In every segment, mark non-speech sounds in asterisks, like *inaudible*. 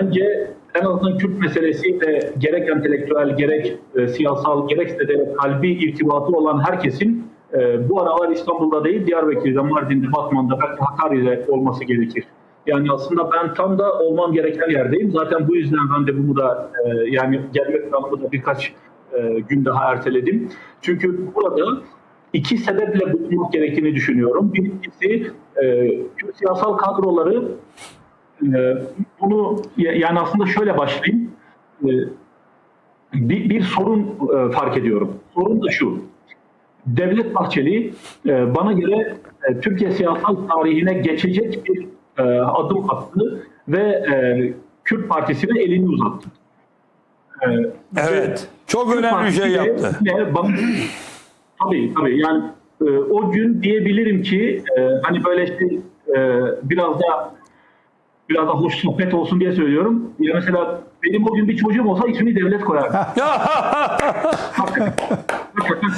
bence en azından Kürt meselesiyle gerek entelektüel, gerek e, siyasal, gerekse de kalbi irtibatı olan herkesin e, bu aralar İstanbul'da değil, Diyarbakır'da, Mardin'de, Batman'da, belki Hakkari'de olması gerekir. Yani aslında ben tam da olmam gereken yerdeyim. Zaten bu yüzden randevumu da e, yani gelme planımı da birkaç e, gün daha erteledim. Çünkü burada iki sebeple bulunmak gerektiğini düşünüyorum. Birincisi e, siyasal kadroları e, bunu ya- yani aslında şöyle başlayayım. E, bir, bir sorun e, fark ediyorum. Sorun da şu. Devlet Bahçeli e, bana göre e, Türkiye siyasal tarihine geçecek bir e, adım attı ve e, Kürt Partisi'ne elini uzattı. E, Evet. Çok Kürt önemli bir şey yaptı. bak- tabii tabii yani e, o gün diyebilirim ki e, hani böyle işte e, biraz da biraz da hoş sohbet olsun diye söylüyorum. Ya mesela benim o gün bir çocuğum olsa ismini devlet. *laughs* Hakikaten.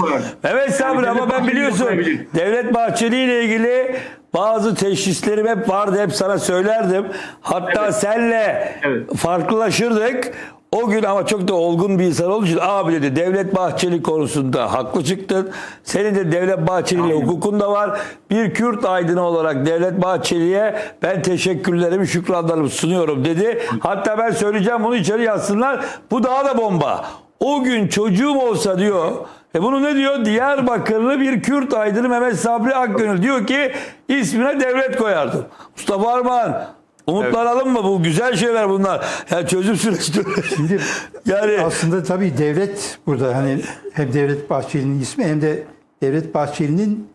Koyardım. Evet Sabri Yani ama ben biliyorsun. Devlet Bahçeli ile ilgili bazı teşhislerim hep vardı. Hep sana söylerdim. Hatta Evet. senle Evet. farklılaşırdık. O gün ama çok da olgun bir insan olduğu için abi dedi Devlet Bahçeli konusunda haklı çıktın. Senin de Devlet Bahçeli ile Aynen. hukukun da var. Bir Kürt aydını olarak Devlet Bahçeli'ye ben teşekkürlerimi, şükranlarımı sunuyorum dedi. Hatta ben söyleyeceğim bunu içeri yazsınlar. Bu daha da bomba. O gün çocuğum olsa diyor e bunu ne diyor? Diyarbakırlı bir Kürt aydını Mehmet Sabri Akgönül diyor ki ismine devlet koyardım. Mustafa Armağan umutlanalım mı? Bu güzel şeyler bunlar. Yani çözüm süreci. Şimdi *laughs* yani aslında tabii devlet burada hani hem Devlet Bahçeli'nin ismi hem de Devlet Bahçeli'nin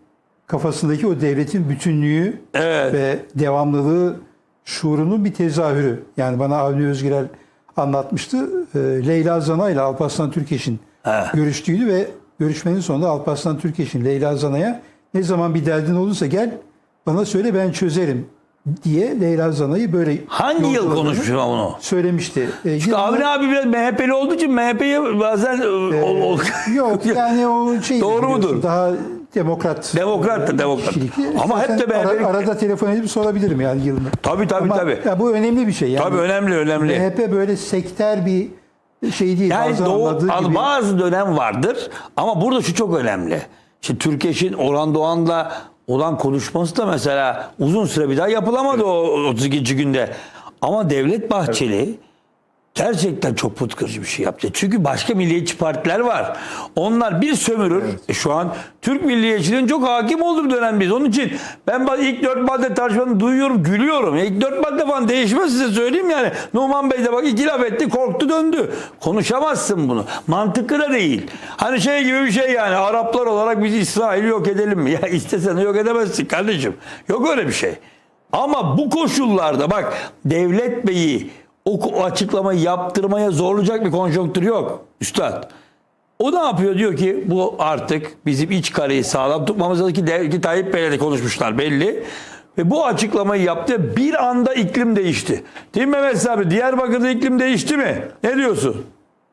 kafasındaki o devletin bütünlüğü Evet. ve devamlılığı şuurunun bir tezahürü. Yani bana Avni Özgürel anlatmıştı. Ee, Leyla Zana ile Alparslan Türkeş'in görüştüğünü ve görüşmenin sonunda Alparslan Türkeş'in Leyla Zana'ya ne zaman bir derdin olursa gel bana söyle ben çözerim diye Leyla Zana'yı böyle hangi yıl konuşmuş onu? söylemişti. Ee, yıllar- Avni abi biraz MHP'li olduğu için MHP'ye bazen e, ol, ol- Yok *laughs* yani o şey Doğru mudur? Daha demokrat. Demokrat. kişilikli. Ama hep de Zaten ara- arada telefon edip sorabilirim yani yılını. Tabii tabii Ama tabii. ya bu önemli bir şey. Yani Tabii önemli önemli. MHP böyle sekter bir şey değil. Yani bazı doğu, gibi. bazı dönem vardır ama burada şu çok önemli. Şimdi Türkeş'in Orhan Doğan'la olan konuşması da mesela uzun süre bir daha yapılamadı o 32. günde. Ama Devlet Bahçeli gerçekten çok putkırıcı bir şey yaptı. Çünkü başka milliyetçi partiler var. Onlar bir sömürür. E şu an Türk milliyetçiliğin çok hakim olduğu bir dönemdeyiz. Onun için ben ilk dört madde tartışmalarını duyuyorum, gülüyorum. İlk dört madde falan değişmez size söyleyeyim yani. Numan Bey de bak iki laf etti, korktu döndü. Konuşamazsın bunu. Mantıklı da değil. Hani şey gibi bir şey yani Araplar olarak biz İsrail'i yok edelim mi? *laughs* Ya istesen yok edemezsin kardeşim. Yok öyle bir şey. Ama bu koşullarda bak devlet beyi o açıklamayı yaptırmaya zorlayacak bir konjonktür yok üstad. O ne yapıyor? Diyor ki bu artık bizim iç kareyi sağlam tutmamız lazım ki, de, ki Tayyip Bey'le de konuşmuşlar belli. Ve bu açıklamayı yaptı. Bir anda iklim değişti. Değil mi Mehmet abi? Diyarbakır'da iklim değişti mi? Ne diyorsun?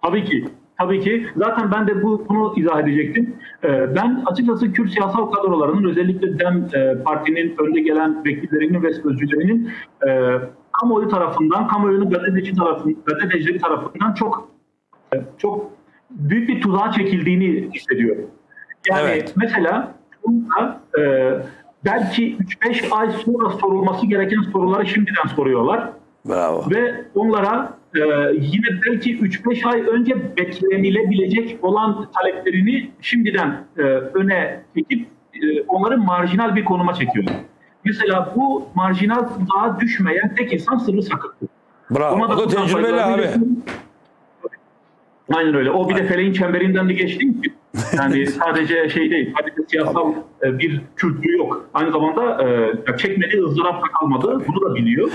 Tabii ki. Tabii ki. Zaten ben de bu bunu izah edecektim. Ee, Ben açıkçası Kürt siyasal kadrolarının özellikle DEM e, partinin önde gelen vekillerinin ve sözcülerinin e, kamuoyu tarafından, kamuoyunun gazeteci tarafından, gazetecileri tarafından çok çok büyük bir tuzağa çekildiğini hissediyorum. Yani Evet. mesela burada e, belki 3-5 ay sonra sorulması gereken soruları şimdiden soruyorlar Bravo. ve onlara e, yine belki 3-5 ay önce beklenilebilecek olan taleplerini şimdiden e, öne çekip e, onları marjinal bir konuma çekiyor. Mesela bu marjinal tuzağa düşmeyen tek insan Sırrı Sakıt'tır. Bravo. Ona O da buradan tecrübeli abi. faydalanabilirsin. Aynen öyle. O bir de feleğin çemberinden de için yani *laughs* sadece şey değil, sadece siyasal e, bir kültürü yok. Aynı zamanda e, çekmediği ızdırap da kalmadı. Bunu da biliyor.